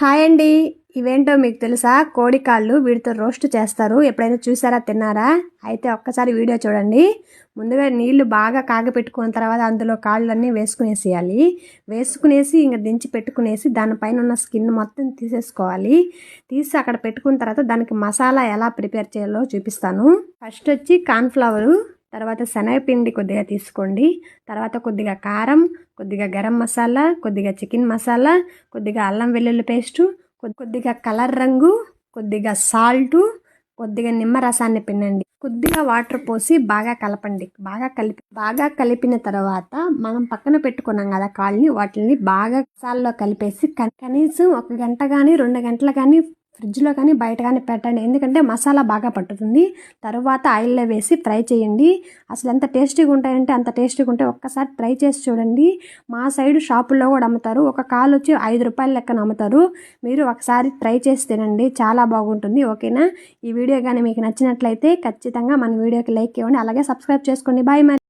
Hi అండి. ఇవేంటో మీకు తెలుసా? కోడి కాళ్ళు వీటితో రోస్ట్ చేస్తారు. ఎప్పుడైనా చూసారా తిన్నారా? అయితే ఒక్కసారి వీడియో చూడండి. ముందుగా నీళ్ళు బాగా కాగపెట్టుకున్న తర్వాత అందులో కాళ్ళన్నీ వేసుకునేసేయాలి. వేసుకునేసి ఇంకా దించి పెట్టుకునేసి దానిపైన ఉన్న స్కిన్ మొత్తం తీసేసుకోవాలి. తీసి అక్కడ పెట్టుకున్న తర్వాత దానికి మసాలా ఎలా ప్రిపేర్ చేయాలో చూపిస్తాను. ఫస్ట్ వచ్చి కార్న్ఫ్లవరు తర్వాత శనగపిండి కొద్దిగా తీసుకోండి. తర్వాత కొద్దిగా కారం కొద్దిగా గరం మసాలా కొద్దిగా చికెన్ మసాలా కొద్దిగా అల్లం వెల్లుల్లి పేస్టు కొద్దిగా కలర్ రంగు కొద్దిగా సాల్టు కొద్దిగా నిమ్మరసాన్ని పిండండి. కొద్దిగా వాటర్ పోసి బాగా కలపండి. బాగా కలిపి బాగా కలిపిన తర్వాత మనం పక్కన పెట్టుకున్నాం కదా కాళ్ళని వాటిని బాగా సాల్లో కలిపేసి కనీసం ఒక గంట కానీ రెండు గంటలు కానీ ఫ్రిడ్జ్లో కానీ బయట కానీ పెట్టండి. ఎందుకంటే మసాలా బాగా పట్టుతుంది. తర్వాత ఆయిల్లో వేసి ఫ్రై చేయండి. అసలు ఎంత టేస్టీగా ఉంటాయంటే అంత టేస్టీగా ఉంటే ఒక్కసారి ట్రై చేసి చూడండి. మా సైడ్ షాపుల్లో కూడా అమ్ముతారు. ఒక కాలు వచ్చి ఐదు రూపాయల లెక్కన అమ్ముతారు. మీరు ఒకసారి ట్రై చేసి తినండి. చాలా బాగుంటుంది. ఓకేనా? ఈ వీడియో కానీ మీకు నచ్చినట్లయితే ఖచ్చితంగా మన వీడియోకి లైక్ ఇవ్వండి. అలాగే సబ్స్క్రైబ్ చేసుకోండి. బాయ్ మరి.